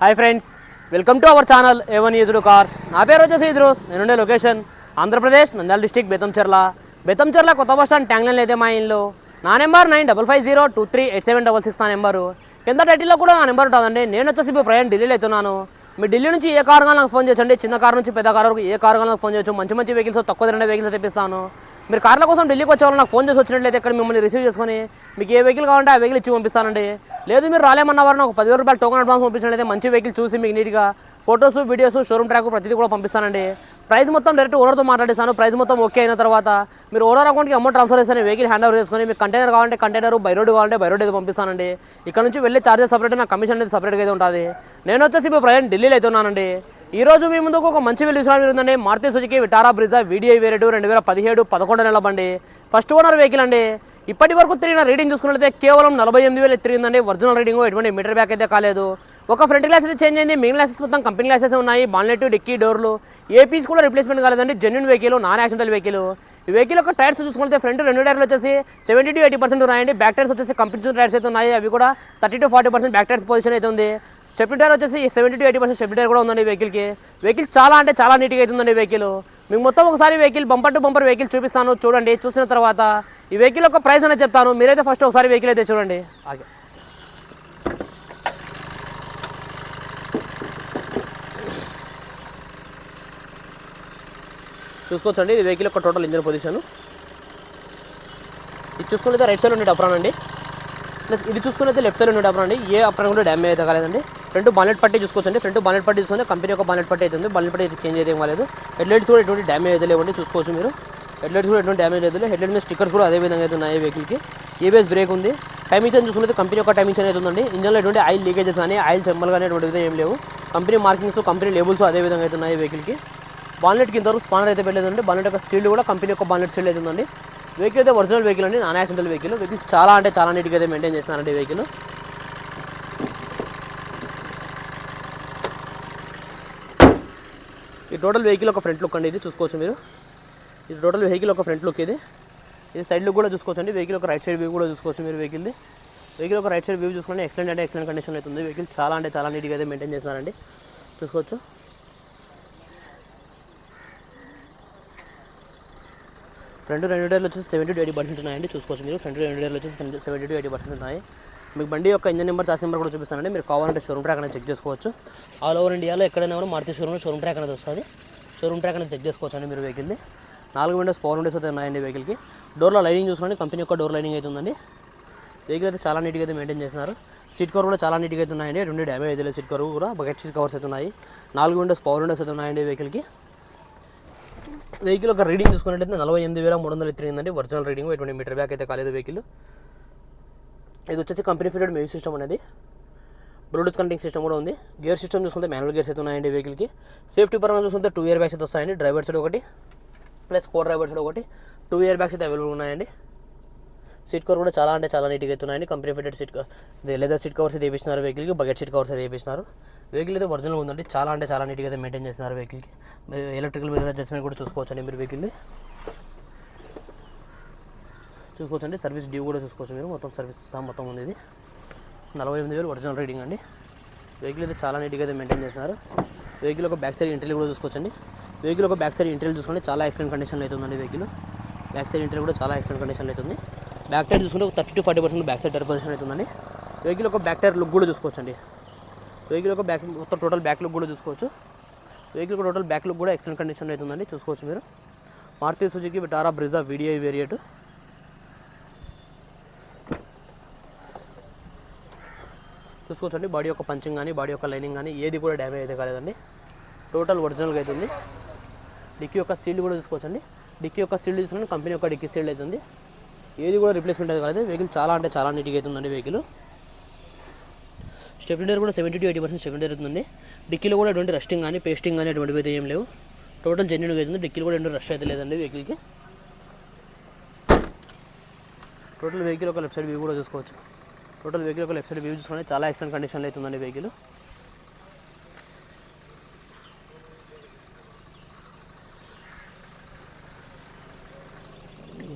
Hi friends welcome to our channel A one used cars నా పేరు వచ్చేసి ఇద్రోస్ నేనుండే లొకేషన్ ఆంధ్రప్రదేశ్ నంద్యాల డిస్టిక్ బెతంచెర్ల బెతంచెర్ల కొత్త బస్ స్టాండ్ ట్యాంగ్లైన్ అయితే మా ఇల్లు. నా number nine double five zero two three eight seven double six నా నెంబరు కింద టైటిల్లో కూడా నా నెంబర్ ఉంటుందండి. నేను వచ్చేసి ఇప్పుడు ప్రయాణం ఢిల్లీలో అవుతున్నాను. మీ ఢిల్లీ నుంచి ఏ కార్ నాకు ఫోన్ చేయొచ్చండి. చిన్న కార్ నుంచి పెద్ద కార్ వరకు ఏ కార్ నాకు ఫోన్ చేయొచ్చు. మంచి మంచి వెహికల్స్ తక్కువ రెండు వెహికల్స్ తెప్పిస్తాను. మీరు కార్ల కోసం ఢిల్లీకి వచ్చేవాళ్ళు నాకు ఫోన్ చేసి వచ్చినట్లయితే ఇక్కడ మిమ్మల్ని రిసీవ్ చేసుకొని మీకు ఏ వెహికల్ కావాలంటే ఆ వెహికల్ ఇచ్చి పంపిస్తానండి. లేదు మీరు రాలేమన్నవారు నాకు పదివేల రూపాయలు టోకన్ అడ్వాన్స్ పంపించినట్లయితే మంచి వెహికల్ చూసి మీకు నీట్గా ఫొటోస్ వీడియోస్ షోరూమ్ ట్రాక్ ప్రతిదీ కూడా పంపిస్తానండి. ప్రైస్ మొత్తం డైరెక్ట్ ఓనర్తో మాట్లాడేసాను ప్రైస్ మొత్తం ఓకే అయిన తర్వాత మీరు ఓనర్ అకౌంట్కి అమౌంట్ ట్రాన్స్ఫర్ చేస్తాను వెహికల్ హ్యాండ్ ఓవర్ చేసుకొని మీకు కంటైనర్ కావాలంటే కంటైనర్ బై రోడ్ కావాలంటే బై రోడ్ అయితే పంపిస్తానండి. ఇక్కడ నుంచి వెళ్ళే చార్జెస్ సపరేట్ నా కమిషన్ అనేది సపరేట్గా అయితే ఉంటుంది. నేను వచ్చేసి ఇప్పుడు ప్రయాణం ఢిల్లీలో అయితే ఉన్నానండి. ఈ రోజు మీ ముందుకు ఒక మంచి వెల్లు విషయం ఉందండి. Maruti Suzuki Vitara Brezza VDI variant రెండు వేల పదిహేడు పదకొండు నెలల బండి. ఫస్ట్ ఓనర్ వెహికల్ అండి. ఇప్పటి వరకు తిరిగిన రీడింగ్ చూసుకున్నట్లయితే కేవలం నలభై ఎనిమిది వేలు తిరిగిందండి. ఒరిజినల్ రీడింగ్ ఎటువంటి మీటర్ బ్యాక్ అయితే కాలేదు. ఒక ఫ్రంట్ గ్లాస్ అయితే చేంజ్ అయింది. మెయిన్ గ్లాసెస్ మొత్తం కంపెనీ గ్లాసెస్ ఉన్నాయి. బాన్లెట్ డిక్కీ డోర్లు ఏ పీస్ కూడా రిప్లేస్మెంట్ కాలేదండి. Genuine vehicle non accidental vehicle ఈ వెహికల్ యొక్క టైర్స్ చూసుకుంటే ఫ్రంట్ రెండు టైర్లు వచ్చేసి సెవెంటీ టు ఎయిటీ పర్సెంట్ ఉన్నాయండి. బ్యాక్ టైర్స్ వచ్చేసి కంపెనీ టైర్స్ అయితే ఉన్నాయి. అవి కూడా thirty to forty percent back tyres position అయితే ఉంది. స్టెప్ టైర్ వచ్చేసి seventy to eighty percent step tyre కూడా ఉందండి వెహికల్కి వెహికల్ చాలా అంటే చాలా నీట్గా అవుతుందండి వెహికల్ మీకు మొత్తం ఒకసారి vehicle bumper to bumper vehicle చూపిస్తాను. చూడండి చూసిన తర్వాత ఈ వెహికల్ యొక్క ప్రైస్ అనేది చెప్తాను. మీరైతే ఫస్ట్ ఒకసారి వెహికల్ అయితే చూడండి. ఓకే. చూసుకోవచ్చండి. ఇది వెహికల్ యొక్క టోటల్ ఇంజన్ పొజిషన్ ఇది చూసుకుంటే రైట్ సైడ్ ఉండే అప్రాన్ అండి. ప్లస్ ఇది చూసుకున్నైతే లెఫ్ట్ సైడ్ ఉండే అప్రాన్ అండి. ఏ అప్రాన్ కూడా డ్యామేజ్ అయితే కాలేదండి. ఫ్రంట్ బాలెట్ పట్టి చూసుకోవచ్చండి. ఫ్రంట్ బాలెట్ పట్టి చూసుకుంటే కంపెనీ యొక్క బాలెట్ పట్టి అయితే ఉంది. బాలెట్ పట్టి అయితే చేంజ్ అయితే ఏం కాలేదు. హెడ్లైట్స్ కూడా ఎటువంటి డ్యామేజ్ అయితే లేవండి. చూసుకోవచ్చు మీరు. హెడ్లైట్స్ కూడా ఎటువంటి డ్యామేజ్ అయితే హెడ్లైట్ మీద స్టిక్కర్స్ కూడా అదే విధంగా అయితే ఉన్నాయి వెహికల్కి ఏబిఎస్ బ్రేక్ ఉంది. టైమింగ్ చైన్ చూసుకుంటే కంపెనీ యొక్క టైమింగ్ చైన్ అయితే ఉందండి. ఇంజన్లో ఎటువంటి ఆయిల్ లీకేజెస్ కానీ ఆయిల్ చెమ్మలు కానీ ఎటువంటి విధంగా ఏం లేవు. కంపెనీ మార్కింగ్స్ కంపెనీ లేబుల్స్ అదే విధంగా అయితే ఉన్నాయి వెహికల్కి బాన్లెట్ కింద వరకు స్పానర్ అయితే పెట్టలేదండి. బాన్లెట్ యొక్క సీల్డ్ కూడా కంపెనీ యొక్క బాన్లెట్ సీల్డ్ అయితే ఉందండి. వెహికల్ అయితే ఒరిజినల్ వెహికల్ అండి. నాన్ యాక్సిడెంటల్ వెహికల్ వెహికల్ చాలా అంటే చాలా నీట్గా అయితే మెయింటైన్ చేస్తున్నారండి వెహికల్ ఈ టోటల్ వెహికల్ ఒక ఫ్రంట్ లుక్ అండి ఇది. చూసుకోవచ్చు మీరు. ఇది టోటల్ వెహికల్ ఒక ఫ్రంట్ లుక్ ఇది. ఇది సైడ్ లుక్ కూడా చూసుకోవచ్చు అండి. వెహికల్ ఒక రైట్ సైడ్ వ్యూ కూడా చూసుకోవచ్చు మీరు వెహికల్ది వెహికల్ ఒక రైట్ సైడ్ వ్యూ చూసుకోండి ఎక్సలెంట్ అంటే ఎక్సలెంట్ కండిషన్ అవుతుంది వెహికల్ చాలా అంటే చాలా నీట్గా అయితే మెయింటైన్ చేస్తున్నారండి. చూసుకోవచ్చు. ఫ్రంట్ రెండు టైర్లు వచ్చేసి సెవెంటీ టు ఎయిటీ పర్సెంట్ ఉన్నాయండి చూసుకోవచ్చు మీరు. ఫ్రంట్ రెండు టైర్లు వచ్చేసి సెవెంటీ టు ఎయిటీ పర్సెంట్ ఉన్నాయి. మీకు బండి యొక్క ఇంజన్ నెంబర్ చాసి నెంబర్ కూడా చూపిస్తానండి. మీరు కావాలంటే షోరూమ్ ట్రాక్ అనేది చెక్ చేసుకోవచ్చు. ఆల్ ఓవర్ ఇండియాలో ఎక్కడైనా కూడా మారుతి షోరూమ్ షోరూమ్ ట్రాక్ అనేది వస్తుంది. షోరూమ్ ట్రాక్ అనేది చెక్ చేసుకోవచ్చు అండి మీరు వెహికల్ది నాలుగు విండోస్ పవర్ విండోస్ అయితే ఉన్నాయండి వెహికల్కి డోర్లో లైనింగ్ చూసుకోండి. కంపెనీ యొక్క డోర్ లైనింగ్ అయితే ఉందండి. వెహికల్ అయితే చాలా నీట్గా అయితే మెయింటైన్ చేస్తున్నారు. సీట్ కవర్ కూడా చాలా నీట్గా అయితే ఉన్నాయండి. రెండు డ్యామేజ్ అయితే లేదు. సీట్ కవర్ కూడా. బకెట్ సీట్ కవర్స్ అయితే ఉన్నాయి. నాలుగు విండోస్ పవర్ విండోస్ అయితే ఉన్నాయండి వెహికల్కి వెహికల్ ఒక రీడింగ్ చూసుకున్నట్టయితే నలభై ఎనిమిది వేల మూడు వందలు తిరిగిందండి ఒరిజినల్ రీడింగ్ ఎటువంటి మీటర్ బ్యాక్ అయితే కాలేదు వెహికల్ ఇది వచ్చేసి కంపెనీ ఫిటెడ్ మ్యూజిక్ సిస్టమ్ అనేది. బ్లూటూత్ కనెక్టింగ్ సిస్టమ్ కూడా ఉంది. గేర్ సిస్టమ్ చూసుకుంటే మాన్యువల్ గేర్స్ అయితే ఉన్నాయండి వెహికల్కి సేఫ్టీ పరంగా చూసుకుంటే టూ ఇయర్ బ్యాగ్స్ అయితే వస్తాయండి. డ్రైవర్ సైడ్ ఒకటి ప్లస్ కో డ్రైవర్ సైడ్ ఒకటి. టూ ఇయర్ బ్యాగ్స్ అయితే అవైలబుల్ ఉన్నాయండి. సీట్ కవర్ కూడా చాలా అంటే చాలా నీట్గా అయితే ఉన్నాయండి. Company fitted seat leather seat covers అయితే వేపిస్తున్నారు వెహికల్కి బకెట్ సీట్ కవర్స్ అయితే వేపిస్తున్నారు. వెహికల్ అయితే ఒరిజినల్ ఉందండి. చాలా అంటే చాలా నీట్గా అయితే మెయింటైన్ చేస్తున్నారు వెహికల్కి మీరు ఎలక్ట్రికల్ మీరు అడ్జస్ట్మెంట్ కూడా చూసుకోవచ్చండి మీరు వెహికల్ని చూసుకోవచ్చండి. సర్వీస్ డ్యూ కూడా చూసుకోవచ్చు మీరు. మొత్తం సర్వీస్ మొత్తం ఉంది ఇది. నలభై ఎనిమిది వేలు ఒరిజినల్ రీడింగ్ అండి. వెహికల్ అయితే చాలా నీట్గా అయితే మెయింటైన్ చేస్తున్నారు. వెహికల్ ఒక బ్యాక్ సైడ్ ఇంటర్వ్యూ కూడా చూసుకోవచ్చండి. వెహికల్ ఒక బ్యాక్ సైడ్ ఇంటర్వ్యూ చూసుకుంటే చాలా ఎక్సలెంట్ కండిషన్లో అయితే ఉందండి వెహికల్ బ్యాక్ సైడ్ ఇంటర్వ్యూ కూడా చాలా ఎక్సలెంట్ కండిషన్లో అవుతుంది బ్యాక్ టైర్ చూసుకుంటే ఒక thirty to forty percent back side tyre position అవుతుందండి వెహికల్ ఒక బ్యాక్ టైర్ లుక్ కూడా చూసుకోవచ్చండి. వెహికల్ ఒక బ్యాక్ మొత్తం టోటల్ బ్యాక్ లుక్ కూడా చూసుకోవచ్చు. వెహికల్ టోటల్ బ్యాక్ లుక్ కూడా ఎక్సలెంట్ కండిషన్లో అవుతుందండి చూసుకోవచ్చు మీరు. Maruti Suzuki Vitara Brezza VDI variant చూసుకోవచ్చండి బాడీ యొక్క పంచింగ్ కానీ బాడీ యొక్క లైనింగ్ కానీ ఏది కూడా డ్యామేజ్ అయితే కాలేదండి. టోటల్ ఒరిజినల్గా అవుతుంది డిక్కీ యొక్క సీల్డ్ కూడా చూసుకోవచ్చండి డిక్కీ యొక్క సీల్డ్ చూసుకుంటే కంపెనీ యొక్క డిక్కీ సీల్డ్ అవుతుంది ఏది కూడా రిప్లేస్మెంట్ అయితే కాలేదు. వెహికల్ చాలా అంటే చాలా నీట్గా అవుతుందండి వెహికల్ స్టెప్లెండర్ కూడా సెవెంటీ టు ఎయిటీ పర్సెంట్ స్టెప్లెండర్ అవుతుంది. డిక్కీలో కూడా ఎటువంటి రస్టింగ్ కానీ పేస్టింగ్ కానీ అటువంటివి అయితే ఏం లేవు. టోటల్ జెన్యున్గా అవుతుంది డిక్కీలు కూడా ఎటువంటి రష్ అయితే లేదండి వెహికల్కి టోటల్ వెహికల్ ఒక లెఫ్ట్ సైడ్ వ్యూ కూడా చూసుకోవచ్చు. టోటల్ వెహికల్ ఒక లెఫ్ట్ సైడ్ వ్యూ చూసుకుంటే చాలా ఎక్సలెంట్ కండిషన్లో అవుతుందండి వెహికల్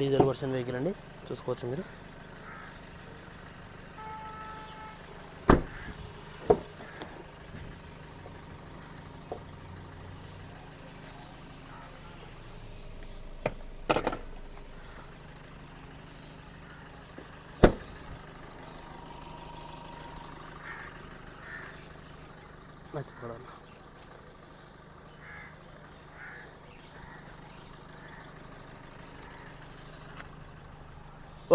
డీజిల్ వర్షన్ వెహికల్ అండి. చూసుకోవచ్చు మీరు. మర్చిపోవడం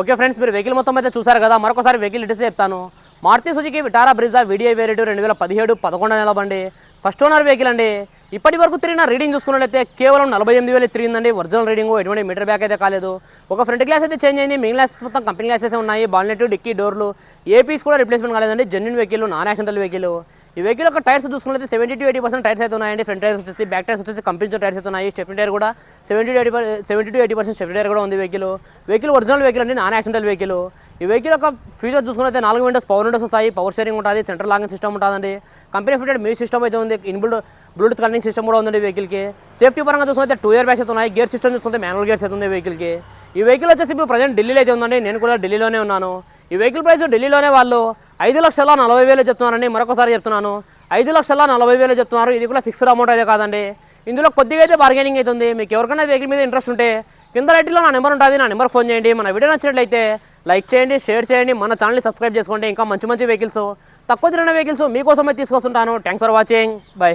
ఓకే ఫ్రెండ్స్ మీరు వెహికల్ మొత్తం అయితే చూసారు కదా మరొకసారి వెహికల్ డీటెయిల్స్ చెప్తాను. Maruti Suzuki Vitara Brezza VDI variant రెండు వేల పదిహేడు పదకొండు నెల బండి. ఫస్ట్ ఓనర్ వెహికల్ అండి. ఇప్పటి వరకు తిరిగిన రీడింగ్ చూసుకున్నట్లయితే కేవలం నలభై ఎనిమిది వేలు తిరిగిందండి. ఒరిజినల్ రీడింగ్ ఎటువంటి మీటర్ బ్యాక్ అయితే కాలేదు. ఒక ఫ్రంట్ గ్లాస్ అయితే చేంజ్ అయింది. మిగిలిన గ్లాసెస్ మొత్తం కంపెనీ గ్లాసెస్ ఉన్నాయి. బాల్నెట్ డిక్కీ డోర్లు ఏపీస్ కూడా రిప్లేస్మెంట్ కాలేదండి. Genuine vehicle non accidental vehicle ఈ వెహికల్ యొక్క టైర్స్ చూసుకున్నట్లయితే seventy to eighty percent tyres అయితే ఉన్నాయండి. ఫ్రంట్ టైర్స్ వచ్చేసి బ్యాక్ టైర్స్ వచ్చేసి కంపెనీ టైర్స్ అయితే ఉన్నాయి. స్టెప్ టైర్ కూడా seventy to eighty seventy to eighty percent step tyre కూడా ఉంది వెహికల్. వెహికల్ ఒరిజినల్ వెహికల్ అండి నాన్ యాక్సిడెంటల్ వెహికల్. ఈ వెహికల్ యొక్క ఫీచర్ చూసుకున్నైతే నాలుగు విండోస్ పవర్ విండోస్ వస్తాయి. పవర్ షేరింగ్ ఉంటుంది సెంట్రల్ లాగింగ్ సిస్టమ్ ఉంటుందండి. కంపెనీ ఫిటెడ్ మ్యూజిక్ సిస్టమ్ అయితే ఉంది. ఇన్బుల్డ్ బ్లూటూత్ కనెక్టింగ్ సిస్టమ్ కూడా ఉందండి వెహికల్కి. సేఫ్టీ పరంగా చూసుకుంటే టూ ఇయర్ బ్యాగ్స్ అయితే ఉన్నాయి. గేర్ సిస్టమ్ చూసుకుంటే మాన్యువల్ గేర్స్ అయితే ఉంది వెహికల్కి. ఈ వెహికల్ వచ్చేసి ఇప్పుడు ప్రజెంట్ ఢిల్లీలో అయితే ఉందండి. నేను కూడా ఢిల్లీలోనే ఉన్నాను. ఈ వెహికల్ ప్రైస్ ఢిల్లీలోనే వాళ్ళు ఐదు లక్షల నలభై వేలు చెప్తున్నారండి మరొకసారి చెప్తున్నాను. ఐదు లక్షల నలభై వేలు చెప్తున్నారు. ఇది కూడా ఫిక్స్డ్ అమౌంట్ అయితే కాదండి. ఇందులో కొద్దిగా అయితే బార్గెనింగ్ అవుతుంది. మీకు ఎవరికైనా వెహికల్ మీద ఇంట్రెస్ట్ ఉంటే కింద రైట్లో నా నెంబర్ ఉంటుంది. నా నెంబర్ ఫోన్ చేయండి. మన వీడియో నచ్చినట్లయితే లైక్ చేయండి షేర్ చేయండి. మన ఛానల్ని సబ్స్క్రైబ్ చేసుకోండి. ఇంకా మంచి మంచి వెహికల్స్ తక్కువ తిరిగిన వెహికల్స్ మీకోసమే తీసుకొస్తుంటాను. Thanks for watching bye